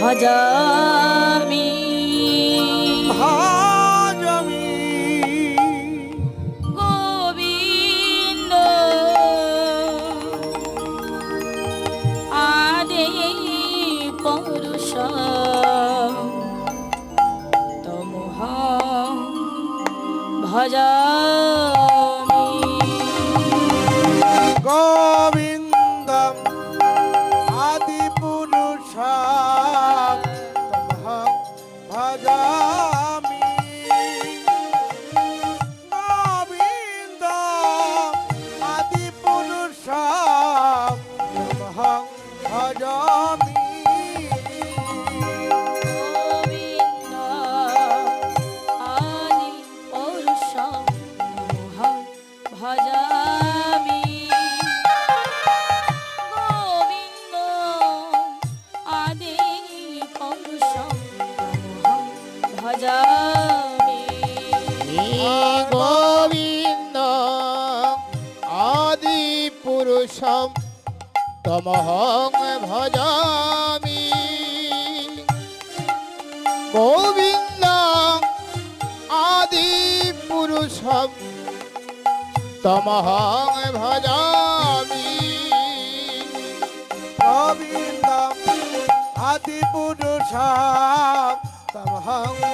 ভজামি। ভজামি। গোবিন্দ আদে পৌরুষ তমুহ ভজা गोविन्द आदिपुरुषं तमहं भजामि गोविन्द आदिपुरुषं तमहं भजामि गोविन्द आदिपुरुषं तमहं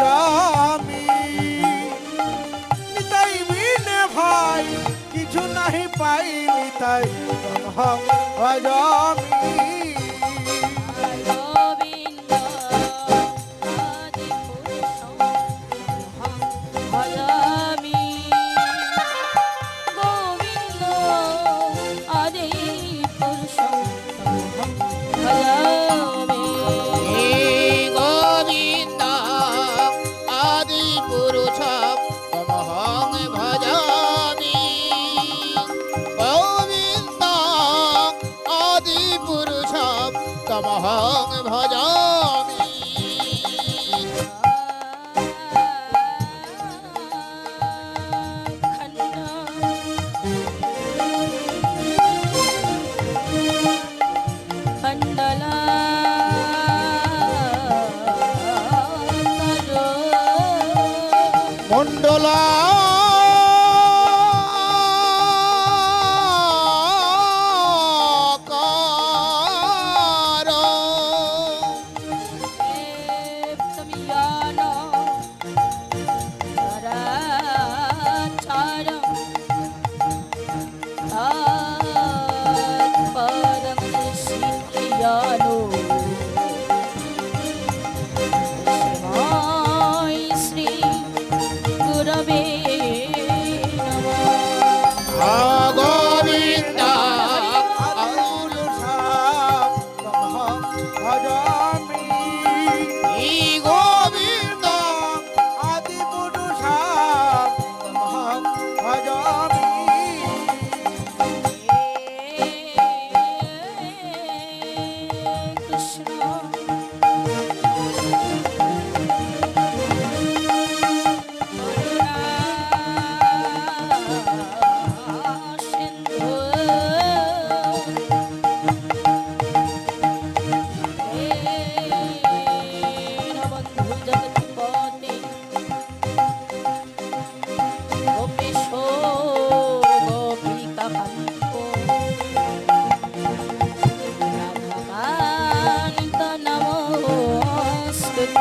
আমি নিতাই বিনে ভাই কিছু নাহি পাই নিতাই আমি কৃষ্ণ।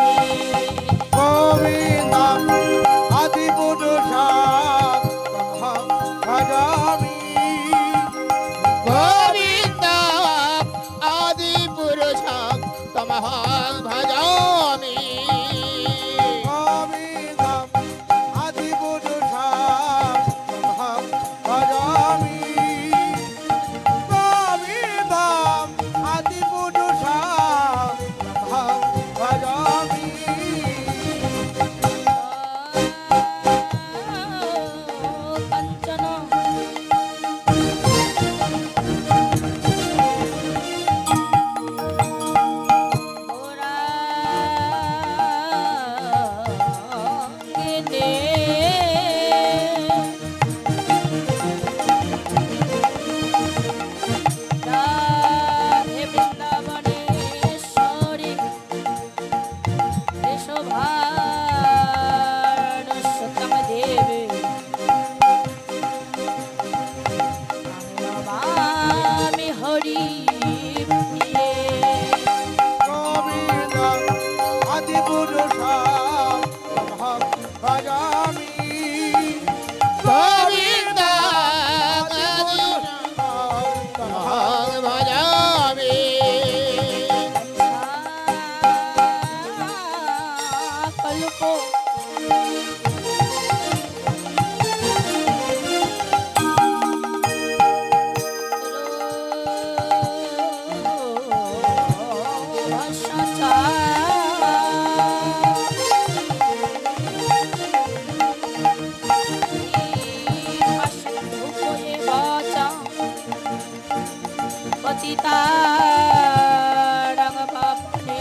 thank you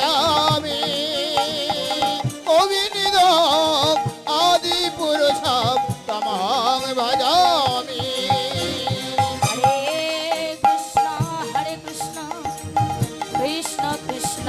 যাবে অভিনীত আদি পুরুষাব তমাং ভজামি কৃষ্ণ হরে কৃষ্ণ কৃষ্ণ কৃষ্ণ।